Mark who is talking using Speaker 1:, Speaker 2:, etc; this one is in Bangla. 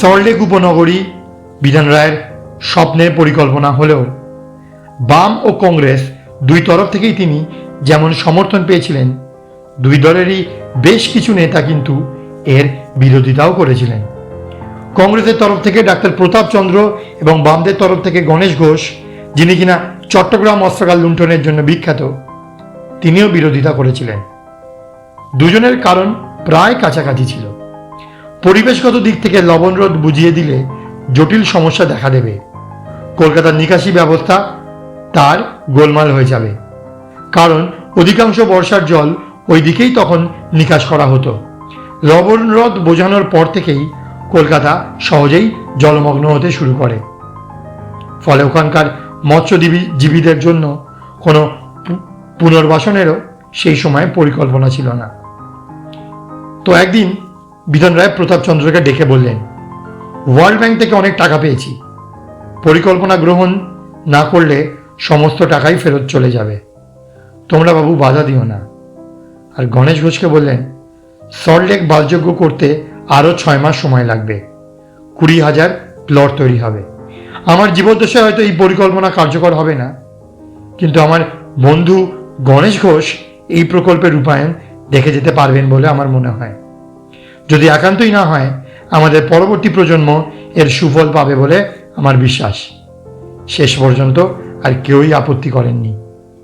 Speaker 1: সল্টলেক উপনগরী বিধান রায়ের স্বপ্নের পরিকল্পনা হলেও বাম ও কংগ্রেস দুই তরফ থেকেই তিনি যেমন সমর্থন পেয়েছিলেন, দুই দলেরই বেশ কিছু নেতা কিন্তু এর বিরোধিতাও করেছিলেন। কংগ্রেসের তরফ থেকে ডাক্তার প্রতাপ চন্দ্র এবং বামদের তরফ থেকে গণেশ ঘোষ, যিনি কিনা চট্টগ্রাম অস্ত্রাগার লুণ্ঠনের জন্য বিখ্যাত, তিনিও বিরোধিতা করেছিলেন। দুজনের কারণ প্রায় কাছাকাছি ছিল। পরিবেশগত দিক থেকে লবণরোধ বুঝিয়ে দিলে জটিল সমস্যা দেখা দেবে। কলকাতার নিকাশি ব্যবস্থা তার গোলমাল হয়ে যাবে। কারণ অধিকাংশ বর্ষার জল ওই দিকেই তখন নিকাশ করা হতো। লবণরোধ বোঝানোর পর থেকেই কলকাতা সহজেই জলমগ্ন হতে শুরু করে। ফলে ওখানকার মৎস্যজীবী জীবীদের জন্য কোনো পুনর্বাসনেরও সেই সময় পরিকল্পনা ছিল না। তো একদিন বিধান রায় প্রতাপচন্দ্রকে ডেকে বললেন, ওয়ার্ল্ড ব্যাংক থেকে অনেক টাকা পেয়েছি। পরিকল্পনা গ্রহণ না করলে সমস্ত টাকাই ফেরত চলে যাবে। তোমরা বাবু বাধা দিও না। আর গণেশ ঘোষকে বললেন সল্টলেক বাসযোগ্য করতে আরও ছয় মাস সময় লাগবে। কুড়ি হাজার প্লট তৈরি হবে। আমার জীবদ্দশায় হয়তো এই পরিকল্পনা কার্যকর হবে না, কিন্তু আমার বন্ধু গণেশ ঘোষ এই প্রকল্পের রূপায়ণ দেখে যেতে পারবেন বলে আমার মনে হয়। যদি একান্তই না হয়, আমাদের পরবর্তী প্রজন্ম এর সুফল পাবে বলে আমার বিশ্বাস। শেষ পর্যন্ত আর কেউই আপত্তি করেননি।